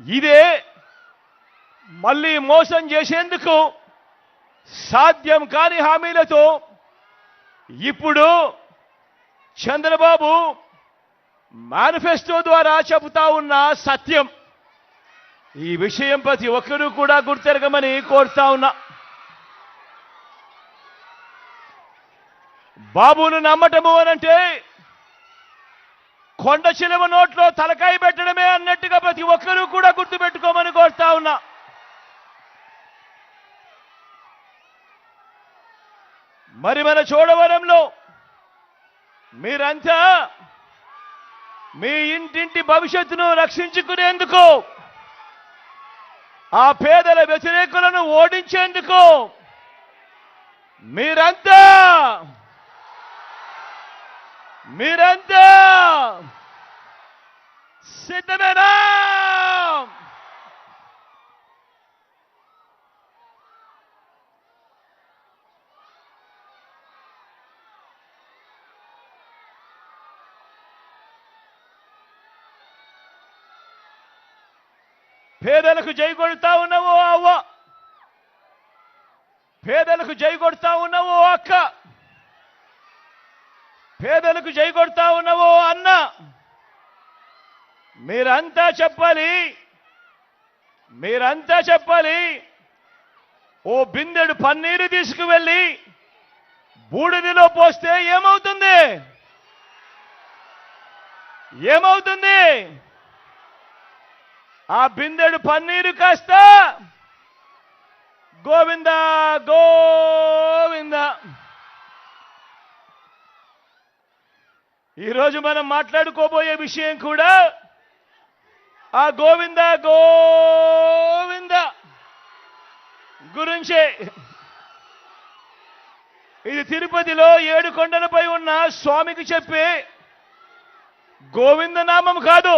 ఇదే మళ్ళీ మోసం చేసేందుకు సాధ్యం కాని హామీలతో ఇప్పుడు చంద్రబాబు మేనిఫెస్టో ద్వారా చెబుతా ఉన్న సత్యం. ఈ విషయం ప్రతి ఒక్కరూ కూడా గుర్తెరగమని కోరుతా ఉన్నా. బాబును నమ్మటము అనంటే కొండ చిలువ నోట్లో తలకాయ పెట్టడమే అన్నట్టుగా ప్రతి ఒక్కరూ కూడా గుర్తుపెట్టుకోమని కోరుతా ఉన్నా. మరి మన చోడవరంలో మీరంతా మీ ఇంటింటి భవిష్యత్తును రక్షించుకునేందుకు ఆ పేదల వ్యతిరేకులను ఓడించేందుకు మీరంతా మీరంతా సిద్ధమేనా. పేదలకు జై ఉన్నావు అవ్వ. పేదలకు జై ఉన్నావు అక్క. పేదలకు చేకొడతా కొడతా ఉన్నావో అన్న? మీరంతా చెప్పాలి. మీరంతా చెప్పాలి. ఓ బిందెడు పన్నీరు తీసుకువెళ్ళి బూడిదిలో పోస్తే ఏమవుతుంది? ఏమవుతుంది? ఆ బిందెడు పన్నీరు కాస్త గోవింద గో ఈరోజు మనం మాట్లాడుకోబోయే విషయం కూడా ఆ గోవింద గోవింద గురించే. ఇది తిరుపతిలో ఏడు కొండలపై ఉన్న స్వామికి చెప్పే గోవింద నామం కాదు.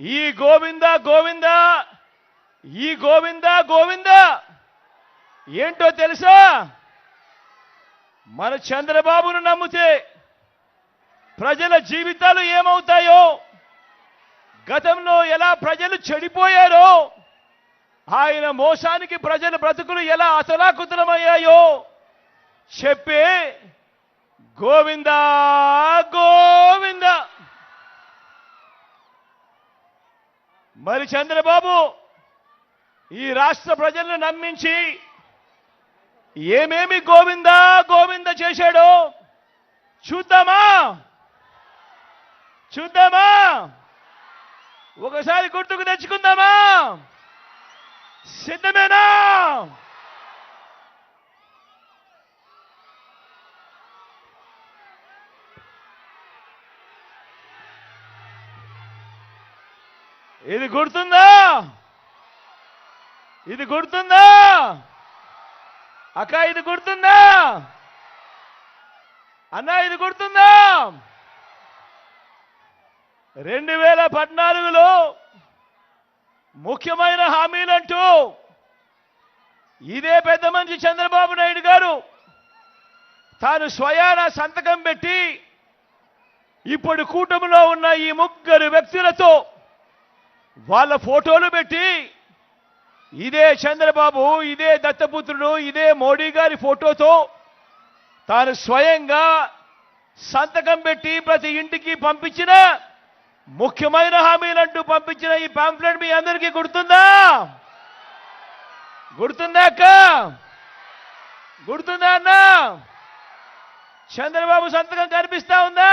ఈ గోవింద గోవింద ఈ గోవింద గోవింద. ఏంటో తెలుసా? మన చంద్రబాబును నమ్మితే ప్రజల జీవితాలు ఏమవుతాయో? గతంలో ఎలా ప్రజలు చెడిపోయారో? ఆయన మోసానికి ప్రజల బ్రతుకులు ఎలా అతలాకుతలమయ్యాయో చెప్పే గోవింద గోవింద! మరి చంద్రబాబు ఈ రాష్ట్ర ప్రజలను నమ్మించి ఏమేమి గోవింద గోవింద చేశాడో చూద్దామా? చూద్దామా? ఒకసారి గుర్తుకు తెచ్చుకుందామా? సిద్ధమేనా? ఇది గుర్తుందా? ఇది గుర్తుందా? అక్క ఇది గుర్తుందా? అన్న ఇది గుర్తుందా? రెండు వేల పద్నాలుగులో ముఖ్యమైన హామీలంటూ ఇదే పెద్ద మంచి చంద్రబాబు నాయుడు గారు తాను స్వయాన సంతకం పెట్టి ఇప్పుడు కూటమిలో ఉన్న ఈ ముగ్గురు వ్యక్తులతో వాళ్ళ ఫోటోలు పెట్టి ఇదే చంద్రబాబు ఇదే దత్తపుత్రుడు ఇదే మోడీ గారి ఫోటోతో తాను స్వయంగా సంతకం పెట్టి ప్రతి ఇంటికి పంపించిన ముఖ్యమైన హామీలంటూ పంపించిన ఈ పాంప్లెట్ మీ అందరికీ గుర్తుందా? గుర్తుందా అక్క? గుర్తుందా అన్న? చంద్రబాబు సంతకం కనిపిస్తా ఉందా?